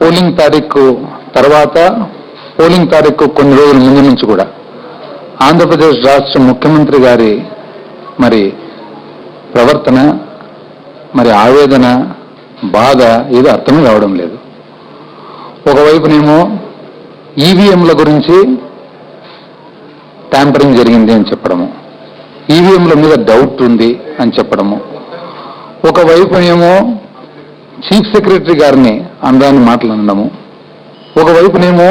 Polling తారీఖు తర్వాత polling తారీఖు కొన్ని రోజుల ముందు నుంచి కూడా ఆంధ్రప్రదేశ్ రాష్ట్ర ముఖ్యమంత్రి గారి మరి ప్రవర్తన మరి ఆవేదన బాధ ఏదో అర్థం కావడం లేదు. ఒకవైపునేమో ఈవీఎంల గురించి ట్యాంపరింగ్ జరిగింది అని చెప్పడము ఈవీఎంల మీద డౌట్ ఉంది అని చెప్పడము. ఒకవైపునేమో చీఫ్ సెక్రటరీ గారిని అందాన్ని అనడము. ఒకవైపునేమో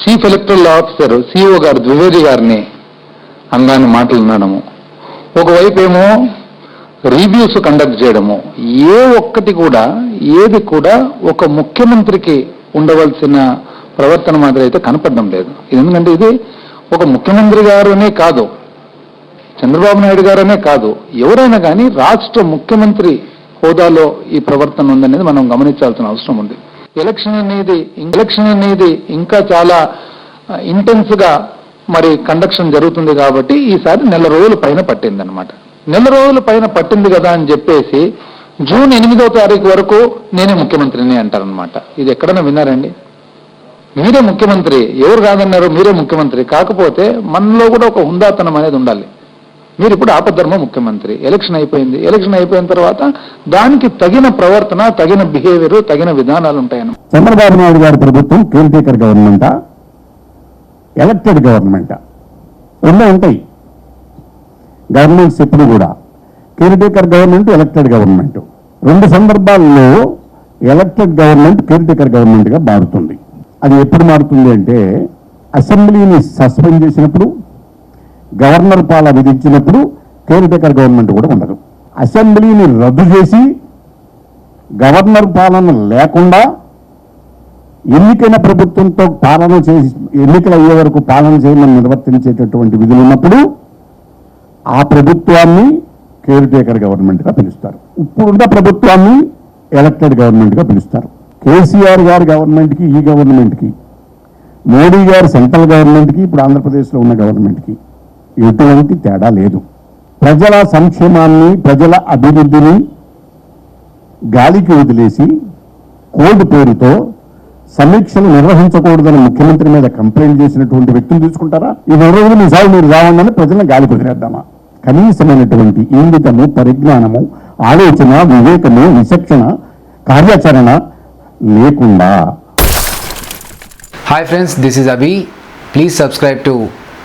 చీఫ్ ఎలక్టరల్ ఆఫీసర్ సిఇఓ గారు ద్వివేది గారిని అందాన్ని మాట్లాడడము ఒకవైపు ఏమో రివ్యూస్ కండక్ట్ చేయడము. ఏ ఒక్కటి కూడా ఏది కూడా ఒక ముఖ్యమంత్రికి ఉండవలసిన ప్రవర్తన మాత్రం అయితే కనపడడం లేదు. ఎందుకంటే ఇది ఒక ముఖ్యమంత్రి గారునే కాదు చంద్రబాబు నాయుడు గారనే కాదు ఎవరైనా కానీ రాష్ట్ర ముఖ్యమంత్రి హోదాలో ఈ ప్రవర్తన ఉందనేది మనం గమనించాల్సిన అవసరం ఉంది. ఎలక్షన్ అనేది ఎలక్షన్ అనేది ఇంకా చాలా ఇంటెన్స్గా మరి కండక్షన్ జరుగుతుంది కాబట్టి ఈసారి నెల రోజుల పైన పట్టింది అనమాట నెల రోజుల పైన పట్టింది కదా అని చెప్పేసి జూన్ ఎనిమిదో తారీఖు వరకు నేనే ముఖ్యమంత్రిని అంటారనమాట ఇది ఎక్కడైనా విన్నారండి? మీరే ముఖ్యమంత్రి ఎవరు కాదన్నారు మీరే ముఖ్యమంత్రి? కాకపోతే మనలో కూడా ఒక హుందాతనం అనేది ఉండాలి. మీరు ఇప్పుడు ఆపద్ధర్మ ముఖ్యమంత్రి. ఎలక్షన్ అయిపోయింది. ఎలక్షన్ అయిపోయిన తర్వాత దానికి తగిన ప్రవర్తన తగిన బిహేవియర్ తగిన విధానాలు ఉంటాయని చంద్రబాబు నాయుడు గారి ప్రభుత్వం కేర్ టేకర్ గవర్నమెంటా ఎలక్టెడ్ గవర్నమెంటా రెండో ఉంటాయి. గవర్నమెంట్స్ ఎప్పుడు కూడా. Caretaker government elected government రెండు సందర్భాల్లో ఎలక్టెడ్ గవర్నమెంట్ కేర్ టేకర్ గవర్నమెంట్గా మారుతుంది. అది ఎప్పుడు మారుతుంది అంటే అసెంబ్లీని సస్పెండ్ చేసినప్పుడు గవర్నర్ పాలన విధించినప్పుడు కేర్ టేకర్ గవర్నమెంట్ కూడా ఉండదు. అసెంబ్లీని రద్దు చేసి గవర్నర్ పాలన లేకుండా ఎన్నికైన ప్రభుత్వంతో పాలన చేసి ఎన్నికలు అయ్యే వరకు పాలన చేయమని నిర్వర్తించేటటువంటి విధులు ఉన్నప్పుడు ఆ ప్రభుత్వాన్ని కేర్ టేకర్ గవర్నమెంట్గా పిలుస్తారు. ఇప్పుడున్న ప్రభుత్వాన్ని ఎలక్టెడ్ గవర్నమెంట్గా పిలుస్తారు. కేసీఆర్ గారి గవర్నమెంట్కి ఈ గవర్నమెంట్కి మోడీ గారు సెంట్రల్ గవర్నమెంట్కి ఇప్పుడు ఆంధ్రప్రదేశ్లో ఉన్న గవర్నమెంట్కి ఎటువంటి తేడా లేదు. ప్రజల సంక్షేమాన్ని ప్రజల అభివృద్ధిని గాలికి వదిలేసి కోడ్ పేరుతో సమీక్షలు నిర్వహించకూడదని ముఖ్యమంత్రి మీద కంప్లైంట్ చేసినటువంటి వ్యక్తులు తీసుకుంటారా? ఈ నెల రోజులు మీ సాగు మీరు రావండి ప్రజలను గాలి వదిలేద్దామా? కనీసమైనటువంటి ఇంగితము పరిజ్ఞానము ఆలోచన వివేకము విచక్షణ కార్యాచరణ లేకుండా. Hi friends this is Abhi please subscribe to